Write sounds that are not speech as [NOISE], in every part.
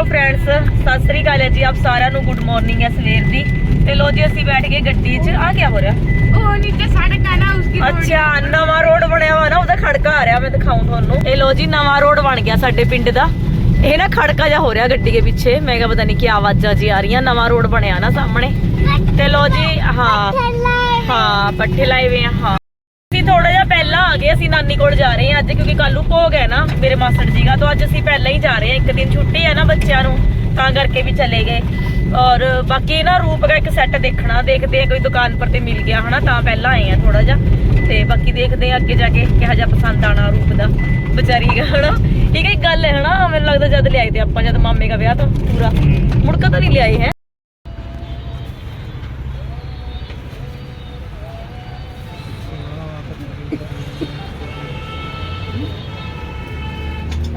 Hello friends Sat Sri ਅਕਾਲ ਹੈ ਜੀ ਆਪ ਸਾਰਿਆਂ ਨੂੰ। ਗੁੱਡ ਮਾਰਨਿੰਗ ਹੈ ਸਵੇਰ ਦੀ। ਤੇ ਲੋ ਜੀ ਅਸੀਂ ਬੈਠ ਗਏ ਗੱਡੀ 'ਚ। ਆ ਕੀ ਹੋ ਰਿਹਾ ਉਹ ਨੀਚੇ ਸੜਕ ਹੈ ਨਾ ਉਸकी ਅੱਛਾ ਨਵਾਂ ਰੋਡ ਬਣਿਆ ਵਾ ਨਾ ਉਹਦਾ ਖੜਕਾ ਆ ਰਿਹਾ ਮੈਂ ਦਿਖਾਉਂ ਤੁਹਾਨੂੰ। ਇਹ ਲੋ ਜੀ ਨਵਾਂ ਰੋਡ ਬਣ ਗਿਆ ਸਾਡੇ ਪਿੰਡ ਦਾ। ਇਹ ਨਾ ਖੜਕਾ ਜਾ ਹੋ ਰਿਹਾ ਗੱਡੀ ਦੇ ਪਿੱਛੇ। ਮੈਂ ਕਿਹਾ ਪਤਾ ਨਹੀਂ ਕੀ ਆਵਾਜ਼ਾਂ ਜੀ ਆ ਰਹੀਆਂ। ਨਵਾਂ ਰੋਡ ਬਣਿਆ ਨਾ ਸਾਹਮਣੇ। ਤੇ ਲੋ ਜੀ ਹਾਂ। ਹਾਂ ਪੱਠੇ ਲਾਏ ਵੇ ਆ ਹਾਂ। ਅਸੀਂ ਥੋੜਾ ਜਿਹਾ ਪਹਿਲਾਂ ਆ ਗਏ, ਅਸੀਂ ਨਾਨੀ ਕੋਲ ਜਾ ਰਹੇ ਹਾਂ ਅੱਜ, ਕਿਉਂਕਿ ਕੱਲ ਨੂੰ ਭੋਗ ਹੈ ਨਾ ਮੇਰੇ ਮਾਸੜ ਜੀ ਦਾ, ਤਾਂ ਅੱਜ ਅਸੀਂ ਪਹਿਲਾਂ ਹੀ ਜਾ ਰਹੇ ਹਾਂ। ਇੱਕ ਦਿਨ ਛੁੱਟੀ ਹੈ ਨਾ ਬੱਚਿਆਂ ਨੂੰ, ਤਾਂ ਕਰਕੇ ਵੀ ਚਲੇ ਗਏ। ਔਰ ਬਾਕੀ ਨਾ ਰੂਪ ਦਾ ਇੱਕ ਸੈੱਟ ਦੇਖਣਾ, ਦੇਖਦੇ ਆ ਕੋਈ ਦੁਕਾਨ ਪਰ ਤੇ ਮਿਲ ਗਿਆ ਹਨਾ, ਤਾਂ ਪਹਿਲਾਂ ਆਏ ਆ ਥੋੜਾ ਜਿਹਾ। ਤੇ ਬਾਕੀ ਦੇਖਦੇ ਆ ਅੱਗੇ ਜਾ ਕੇ ਕਿਹੋ ਜਿਹਾ ਪਸੰਦ ਆਣਾ ਰੂਪ ਦਾ, ਵਿਚਾਰੀ ਦਾ, ਹਨਾ। ਠੀਕ ਹੈ ਗੱਲ ਹੈ ਹਨਾ, ਮੈਨੂੰ ਲੱਗਦਾ ਜਦ ਲਿਆਏ ਤੇ ਆਪਾਂ, ਜਦ ਮਾਮੇ ਦਾ ਵਿਆਹ ਤਾਂ ਪੂਰਾ। ਮੁੜਕਾ ਤਾਂ ਨਹੀਂ ਲਿਆਏ ਹੈ।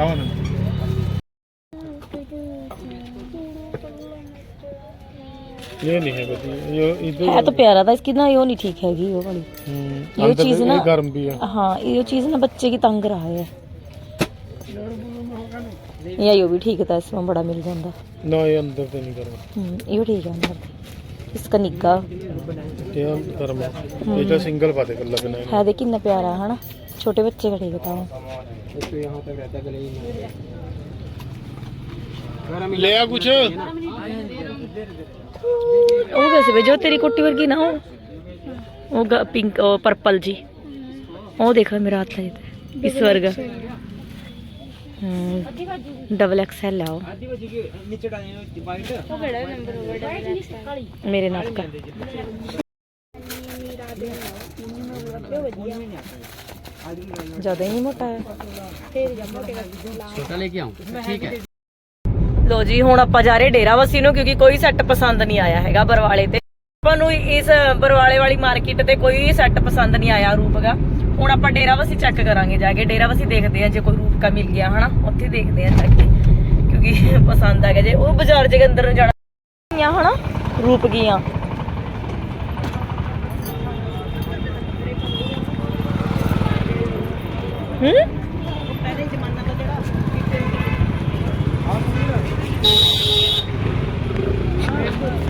ਆਵਾਂ ये नहीं है बच्ची ये इधर है तो प्यारा था इसकी ना यो नहीं ठीक हैगी वो वाली हम्म, ये अंदर चीज ये ना- गर्म भी है हाँ ये चीज ना बच्चे की तंग रहा है या यो भी ठीक था इसमें बड़ा मिल जाता ना ये अंदर से नहीं गर्म हम्म, यो ठीक है अंदर इसका निक्का ये गर्म है ये तो सिंगल बात है कल्ला बिना है देख कितना प्यारा है ना छोटे बच्चे का ठीक था एक यहाँ तक रहता गले ही ले आ कुछ। वो कैसे भेजो तेरी कोटी वर्गी ना हो। वो पिंक ओ पर्पल जी। वो देखो मेरा हाथ लगे इस वर्ग। हम्म, डबल एक्सएल लाओ मेरे नाप का। ਜ਼ਿਆਦਾ ਹੀ ਮੋਟਾ ਹੈ ਛੋਟਾ ਲੈ ਕੇ ਆਉਂ ਠੀਕ ਹੈ ਲੋ ਜੀ ਹੁਣ ਆਪਾਂ ਜਾ ਰਹੇ ਡੇਰਾਵਸੀ ਨੂੰ ਕਿਉਂਕਿ ਕੋਈ ਸੈੱਟ ਪਸੰਦ ਨਹੀਂ ਆਇਆ ਹੈਗਾ ਬਰਵਾਲੇ ਤੇ ਆਪਾਂ ਨੂੰ ਇਸ ਬਰਵਾਲੇ ਵਾਲੀ ਮਾਰਕੀਟ ਤੇ ਕੋਈ ਸੈੱਟ ਪਸੰਦ ਨਹੀਂ ਆਇਆ ਰੂਪ ਦਾ ਹੁਣ ਆਪਾਂ ਡੇਰਾਵਸੀ ਚੈੱਕ ਕਰਾਂਗੇ ਜਾ ਕੇ ਡੇਰਾ ਡੇਰਾਵਸੀ ਦੇਖਦੇ ਆ ਜੇ ਕੋਈ ਰੂਪ ਕਾ ਮਿਲ ਗਿਆ ਹਨਾ ਉੱਥੇ ਦੇਖਦੇ ਆ ਜਾ ਕੇ ਕਿਉਂਕਿ ਪਸੰਦ ਆ ਗਿਆ ਜੇ ਉਹ ਬਾਜ਼ਾਰ ਜਗੰਦਰ ਨੂੰ ਜਾਣਾ ਹਨਾ ਰੂਪ ਗੀਆਂ ਹੂੰ ਪਹਿਲੇ ਜ਼ਮਾਨਾ ਦਾ ਜਿਹੜਾ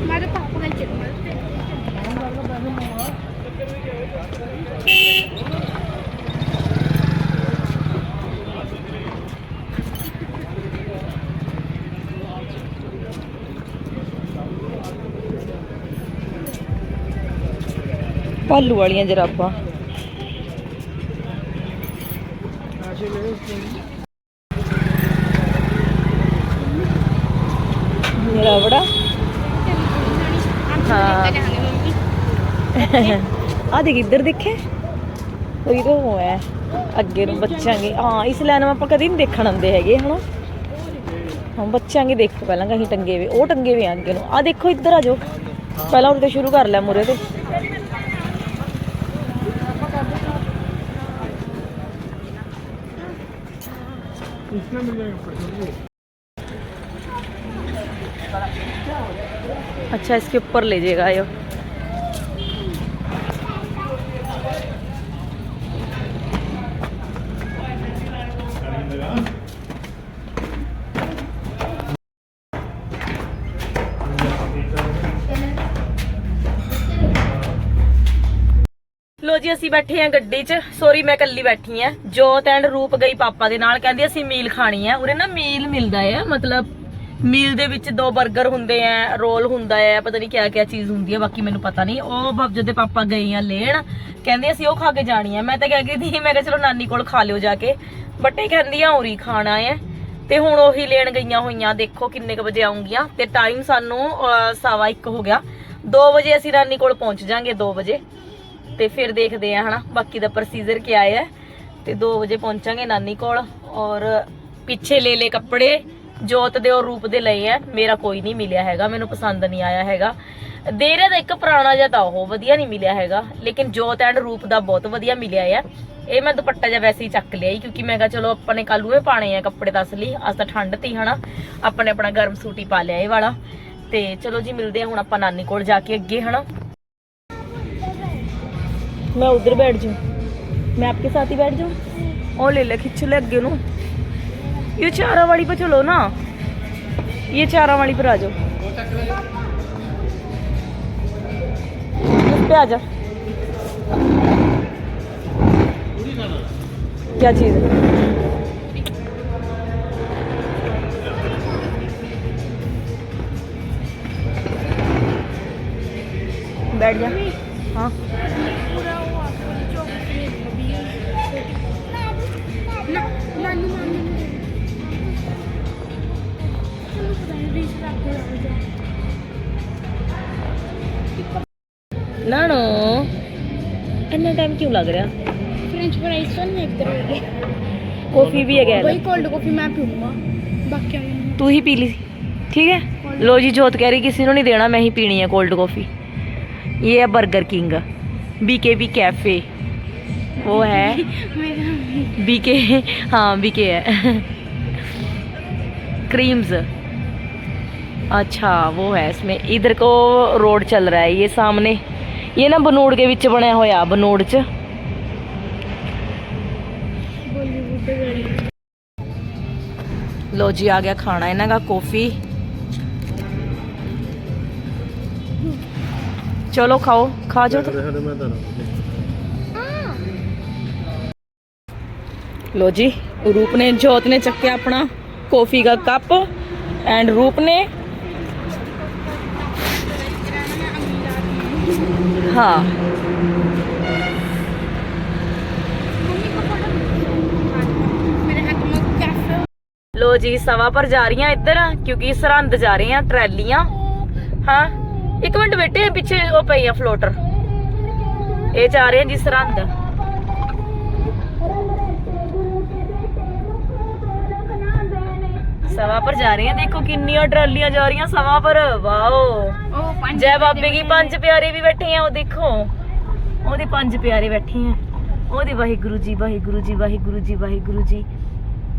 ਮਾਰੇ ਪਾਪਾ ਨਾਲ ਭਾਲੂ ਵਾਲੀਆਂ ਜਰਾਬਾਂ। ਮੇਰਾ ਬੜਾ। ਆ ਦੇਖ, ਇੱਧਰ ਦੇਖੇ? ਕੋਈ ਤਾਂ ਉਹ ਹੈ। ਅੱਗੇ ਨੂੰ ਬੱਚਾਂਗੇ। ਹਾਂ, ਇਸ ਲਾਈਨ ਆਪਾਂ ਕਦੀ ਨਹੀਂ ਦੇਖਣ ਆਉਂਦੇ ਹੈਗੇ, ਹਨਾ? ਹਾਂ, ਬੱਚਾਂਗੇ ਦੇਖੋ, ਪਹਿਲਾਂ ਕਹੀਂ ਟੰਗੇ ਵੇ ਉਹ ਟੰਗੇ ਵੇ ਅੱਗੇ ਨੂੰ। ਆ ਦੇਖੋ, ਇੱਧਰ ਆ ਜਾਓ। ਪਹਿਲਾਂ ਉਰੇ ਤੇ ਸ਼ੁਰੂ ਕਰ ਲੈ, ਮੁਰੇ ਤੇ। अच्छा इसके ऊपर ले जाएगा यो ਜੀ, ਅਸੀਂ ਬੈਠੇ ਆ ਗੱਡੀ 'ਚ। ਸੋਰੀ ਮੈਂ ਇਕੱਲੀ ਬੈਠੀ ਆ ਜੋਤ ਐਂਡ ਰੂਪ ਗਈ ਪਾਪਾ ਦੇ ਨਾਲ। ਕਹਿੰਦੀ ਅਸੀਂ ਮੀਲ ਖਾਣੀ ਆ ਉਰੇ ਨਾ ਮੀਲ ਮਿਲਦਾ ਹੈ। ਮਤਲਬ ਮੀਲ ਦੇ ਵਿੱਚ ਦੋ 버ਗਰ ਹੁੰਦੇ ਆ, ਰੋਲ ਹੁੰਦਾ ਹੈ। ਪਤਾ ਨਹੀਂ ਕਿਆ ਕਿਆ ਚੀਜ਼ ਹੁੰਦੀ ਹੈ, ਬਾਕੀ ਮੈਨੂੰ ਪਤਾ ਨਹੀਂ। ਉਹ ਬਬਜ ਦੇ ਪਾਪਾ ਗਏ ਆ ਲੈਣ, ਕਹਿੰਦੇ ਅਸੀਂ ਉਹ ਖਾ ਕੇ ਜਾਣੀ ਆ ਮੈਂ ਤਾਂ ਕਹਿ ਗਈ ਸੀ ਮੈਂ ਕਿਹਾ ਚਲੋ ਨਾਨੀ ਕੋਲ ਖਾ ਲਿਓ ਜਾ ਕੇ। ਬਟ ਇਹ ਆ, ਉਰੀ ਖਾਣਾ ਹੈ। ਤੇ ਹੁਣ ਉਹੀ ਲੈਣ ਗਈਆਂ ਹੋਈਆਂ। ਦੇਖੋ ਕਿੰਨੇ ਕੁ ਵਜੇ ਆਉਂਗੀਆਂ। ਤੇ ਟਾਈਮ ਸਾਨੂੰ ਸਵਾ ਇੱਕ ਹੋ ਗਿਆ। 2 ਵਜੇ ਅਸੀਂ ਨਾਨੀ ਕੋਲ ਪਹੁੰਚ ਜਾਾਂਗੇ 2 ਵਜੇ। ਤੇ ਫਿਰ ਦੇਖਦੇ ਆ, ਹਨਾ। ਬਾਕੀ ਦਾ ਪ੍ਰੋਸੀਜਰ ਕੀ ਹੈ ਤੇ 2 ਵਜੇ ਪਹੁੰਚਾਂਗੇ ਨਾਨੀ ਕੋਲ। ਔਰ ਪਿੱਛੇ ਲੈ ਲੈ ਕੱਪੜੇ, ਜੋਤ ਦੇ ਔਰ ਰੂਪ ਦੇ ਲਏ ਆ। ਮੇਰਾ ਕੋਈ ਨਹੀਂ ਮਿਲਿਆ ਹੈਗਾ, ਮੈਨੂੰ ਪਸੰਦ ਨਹੀਂ ਆਇਆ ਹੈਗਾ। ਦੇਰੇ ਦਾ ਇੱਕ ਪੁਰਾਣਾ ਜਿਹਾ ਤਾਂ ਉਹ ਵਧੀਆ ਨਹੀਂ ਮਿਲਿਆ ਹੈਗਾ, ਲੇਕਿਨ ਜੋਤ ਐਂਡ ਰੂਪ ਦਾ ਬਹੁਤ ਵਧੀਆ ਮਿਲਿਆ ਆ। ਇਹ ਮੈਂ ਦੁਪੱਟਾ ਜਿਹਾ ਵੈਸੇ ਹੀ ਚੱਕ ਲਿਆ ਹੀ ਕਿਉਂਕਿ ਮੈਂ ਕਿਹਾ, ਚਲੋ ਆਪਾਂ ਨੇ ਕੱਲੂਏ ਪਾਣੇ ਆ ਕੱਪੜੇ ਤਾਂ ਲਈ, ਅੱਜ ਤਾਂ ਠੰਡ ਤੀ, ਹਨਾ। ਆਪਾਂ ਨੇ ਆਪਣਾ ਗਰਮ ਸੂਟ ਹੀ ਪਾ ਲਿਆ ਇਹ ਵਾਲਾ। ਤੇ ਚਲੋ ਜੀ, ਮਿਲਦੇ ਆ ਹੁਣ ਆਪਾਂ ਨਾਨੀ ਕੋਲ ਜਾ ਕੇ ਅੱਗੇ, ਹਨਾ। मैं उधर बैठ जाऊँ। मैं आपके साथ ही बैठ जाऊँ? और ले ले, खिंच ले अगे नु। ये चारा वाली पे चलो ना। ये चारा वाली पर आ जाओ। पे आ जा। क्या चीज़ है? बैठ जा। हाँ। नानो इतना टाइम क्यों लग रहा? फ्रेंच फ्राइज तो नहीं तरह कॉफ़ी भी है वही कोल्ड कॉफ़ी मैं पीऊँगा। बाकी आई तू ही पी ली। ठीक है? लो जी जोत कह रही किसी को नहीं देना मैं ही पीनी है कोल्ड कॉफ़ी ये है बर्गर किंग बीकेबी कैफ़े वो है। [LAUGHS] बीके हाँ बीके है। क्रीम्स अच्छा वो है इसमें। इधर को रोड चल रहा है ये सामने। ਇਹ ਨਾ ਬਨੋੜ ਦੇ ਵਿੱਚ ਬਣਿਆ ਹੋਇਆ ਬਨੋੜ 'ਚ। ਲੋ ਜੀ ਆ ਗਿਆ ਖਾਣਾ ਇਹਨਾਂ ਦਾ ਕਾਫੀ। ਚਲੋ ਖਾਓ ਖਾ ਜਾਓ ਲੋ ਜੀ ਰੂਪ ਨੇ ਜੋਤ ਨੇ ਚੱਕਿਆ ਆਪਣਾ ਕੌਫੀ ਦਾ ਕੱਪ ਐਂਡ ਰੂਪ ਨੇ ਹਾਂ। ਲੋ ਜੀ ਸਵਾ ਪਰ ਜਾ ਰਹੀਆਂ ਇੱਧਰ, ਕਿਉਂਕਿ ਸਰਹੰਦ ਜਾ ਰਹੇ ਆ ਟਰੈਲੀਆਂ। ਹਾਂ, ਇੱਕ ਮਿੰਟ ਬੇਟੇ ਪਿੱਛੇ ਉਹ ਪਈ ਆ ਫਲੋਟਰ ਇਹ ਜਾ ਰਹੇ ਆ ਜੀ ਸਰਹੰਦ। सवा पर जा रही हैं देखो किन्नियां ट्रालियां जा रही हैं सवा पर वाओ ओ पांच जय बाबे की पंज प्यारे भी बैठे हैं वो देखो ਉਹਦੇ ਪੰਜ ਪਿਆਰੇ ਬੈਠੇ ਆ ਉਹਦੇ ਵਾਹਿਗੁਰੂ ਜੀ ਵਾਹਿਗੁਰੂ ਜੀ ਵਾਹਿਗੁਰੂ ਜੀ ਵਾਹਿਗੁਰੂ ਜੀ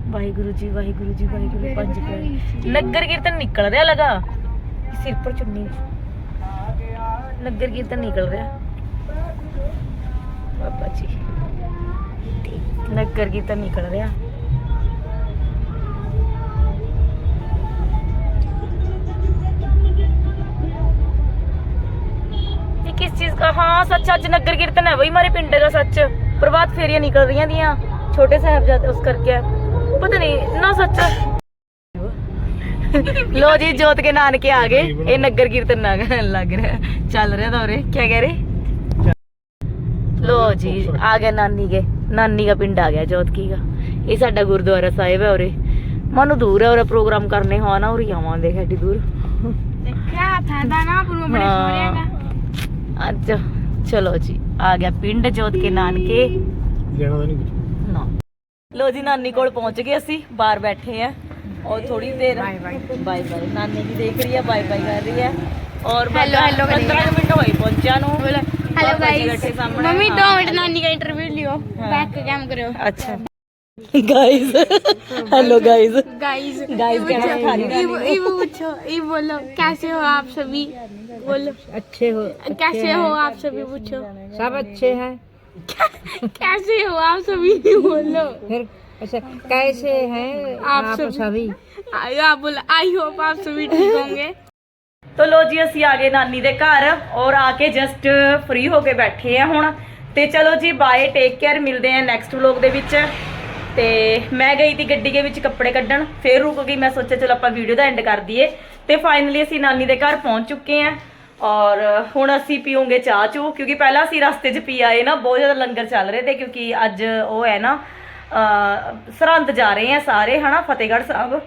ਵਾਹਿਗੁਰੂ ਜੀ ਵਾਹਿਗੁਰੂ ਜੀ ਵਾਹਿਗੁਰੂ ਪੰਜ ਪਿਆਰੇ ਨਗਰ ਕੀਰਤਨ ਨਿਕਲ ਰਿਹਾ ਲਗਾ ਸਿਰ ਪਰ ਚੁੰਨੀ ਨਗਰ ਕੀਰਤਨ ਨਿਕਲ ਰਿਹਾ ਬਾਬਾ ਜੀ ਨਗਰ ਕੀਰਤਨ ਨਿਕਲ ਰਿਹਾ ये किस चीज का हाँ सच आज नगर कीर्तन है वही हमारे पिंड का सच प्रभात फेरियां निकल रही दियां छोटे साहब जाते उस करके पता नहीं ना सच लो जी जोत के नानके आ गए ये नगर कीर्तन ना लग रहा है चल रहा था उरे क्या कह रहे लो जी आ गया नानी के नानी का पिंड आ गया जोत की का ये साडा गुरुद्वारा साहिब है उरे मानो दूर है और प्रोग्राम करने हो ना उरी आवांगे एडी दूर क्या फायदा ना पूरा बड़े हाँ। सोरे का ਅੱਜ ਚਲੋ ਜੀ ਆ ਗਿਆ ਪਿੰਡ ਜੋਤ ਕੇ ਨਾਨਕੇ ਲੈਣਾ ਤਾਂ ਨਹੀਂ ਕੁਝ ਨਾ ਲੋ ਜੀ ਨਾਨੀ ਕੋਲ ਪਹੁੰਚ ਗਏ ਅਸੀਂ ਬਾਹਰ ਬੈਠੇ ਆ ਔਰ ਥੋੜੀ ਦੇਰ ਬਾਏ ਬਾਏ ਬਾਏ ਬਾਏ ਨਾਨੀ ਵੀ ਦੇਖ ਰਹੀ ਹੈ ਬਾਏ ਬਾਏ ਕਰ ਰਹੀ ਹੈ ਔਰ Hello, hello ਕਰੀ 15 ਮਿੰਟ ਹੋਏ ਪਹੁੰਚਿਆ ਨੂੰ हेलो पापा जी बैठे गाइस सामने। मम्मी हाँ, दो हाँ। मिनट नानी का इंटरव्यू लियो हाँ। बैक का काम करो अच्छा guys hello guys guys Guys कहना सिखा रही ये ये पूछो ये बोलो कैसे हो आप सभी बोलो अच्छे हो कैसे हो आप सभी पूछो सब अच्छे हैं [LAUGHS] कैसे हो आप सभी बोलो फिर अच्छा कैसे हैं आप आप, सभी- सभी आई आप बोलो आई होप आप सभी ठीक होंगे ਤੋ ਲੋ ਜੀ ਅਸੀਂ ਆ ਗਏ ਨਾਨੀ ਦੇ ਘਰ ਔਰ ਆ ਕੇ ਜਸਟ ਫ੍ਰੀ ਹੋ ਕੇ ਬੈਠੇ ਆ ਹੁਣ ਤੇ ਚਲੋ ਜੀ ਬਾਏ ਟੇਕ ਕੇਅਰ ਮਿਲਦੇ ਆ ਨੈਕਸਟ ਵਲੌਗ ਦੇ ਵਿੱਚ ਤੇ ਮੈਂ ਗਈ ਤੀ ਗੱਡੀ ਦੇ ਵਿੱਚ ਕੱਪੜੇ ਕੱਢਣ ਫੇਰ ਰੁਕ ਗਈ ਮੈਂ ਸੋਚਿਆ ਚਲੋ ਆਪਾਂ ਵੀਡੀਓ ਦਾ ਐਂਡ ਕਰ ਦਈਏ ਤੇ ਫਾਈਨਲੀ ਅਸੀਂ ਨਾਨੀ ਦੇ ਘਰ ਪਹੁੰਚ ਚੁੱਕੇ ਆ ਔਰ ਹੁਣ ਅਸੀਂ ਪੀਉਂਗੇ ਚਾਹ ਚੂ, ਕਿਉਂਕਿ ਪਹਿਲਾਂ ਅਸੀਂ ਰਸਤੇ 'ਚ ਪੀ ਆਏ ਨਾ, ਬਹੁਤ ਜ਼ਿਆਦਾ ਲੰਗਰ ਚੱਲ ਰਹੇ ਤੇ ਕਿਉਂਕਿ ਅੱਜ ਉਹ ਹੈ ਨਾ ਸਰਹੰਦ ਜਾ ਰਹੇ ਆ ਸਾਰੇ, ਹਨਾ, ਫਤਿਹਗੜ੍ਹ ਸਾਹਿਬ।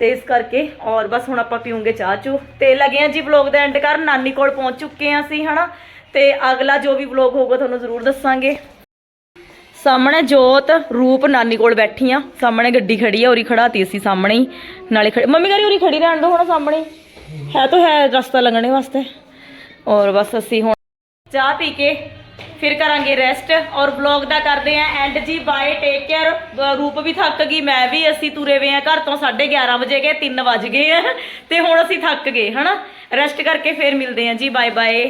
ਤੇ ਇਸ ਕਰਕੇ, ਔਰ ਬਸ ਹੁਣ ਆਪਾਂ ਪੀਵਾਂਗੇ ਚਾਹ ਚੂ। ਤੇ ਲੱਗੇ ਆ ਜੀ ਵਲੌਗ ਦਾ ਐਂਡ ਕਰਨ ਨਾਨੀ ਕੋਲ ਪਹੁੰਚ ਚੁੱਕੇ ਆ ਅਸੀਂ, ਹਨਾ। ਤੇ ਅਗਲਾ ਜੋ ਵੀ ਵਲੌਗ ਹੋਊਗਾ ਤੁਹਾਨੂੰ ਜ਼ਰੂਰ ਦੱਸਾਂਗੇ। ਸਾਹਮਣੇ ਜੋਤ, ਰੂਪ, ਨਾਨੀ ਕੋਲ ਬੈਠੀ ਆ। ਸਾਹਮਣੇ ਗੱਡੀ ਖੜੀ ਆ, ਉਰੀ ਖੜਾਤੀ ਅਸੀਂ ਸਾਹਮਣੇ ਹੀ। ਨਾਲੇ ਖੜੀ, ਮੰਮੀ ਕਰੀ ਉਰੀ ਖੜੀ ਰਹਿਣ ਦੋ ਹੁਣ ਸਾਹਮਣੇ ਹੈ ਤਾਂ ਹੈ ਰਸਤਾ ਲੰਘਣੇ ਵਾਸਤੇ। ਔਰ ਬਸ ਅਸੀਂ ਹੁਣ ਚਾਹ ਪੀ ਕੇ ਫਿਰ ਕਰਾਂਗੇ ਰੈਸਟ ਔਰ ਵਲੌਗ ਦਾ ਕਰਦੇ ਆ ਐਂਡ ਜੀ ਬਾਏ ਟੇਕ ਕੇਅਰ ਰੂਪ ਵੀ ਥੱਕ ਗਈ, ਮੈਂ ਵੀ ਅਸੀਂ ਤੁਰੇ ਵੇ ਆ ਘਰ ਤੋਂ 11:30 ਵਜੇ ਗਏ 3 ਵਜ ਗਏ ਆ। ਤੇ ਹੁਣ ਅਸੀਂ ਥੱਕ ਗਏ, ਹਨਾ? ਰੈਸਟ ਕਰਕੇ ਫਿਰ ਮਿਲਦੇ ਆ ਜੀ ਬਾਏ ਬਾਏ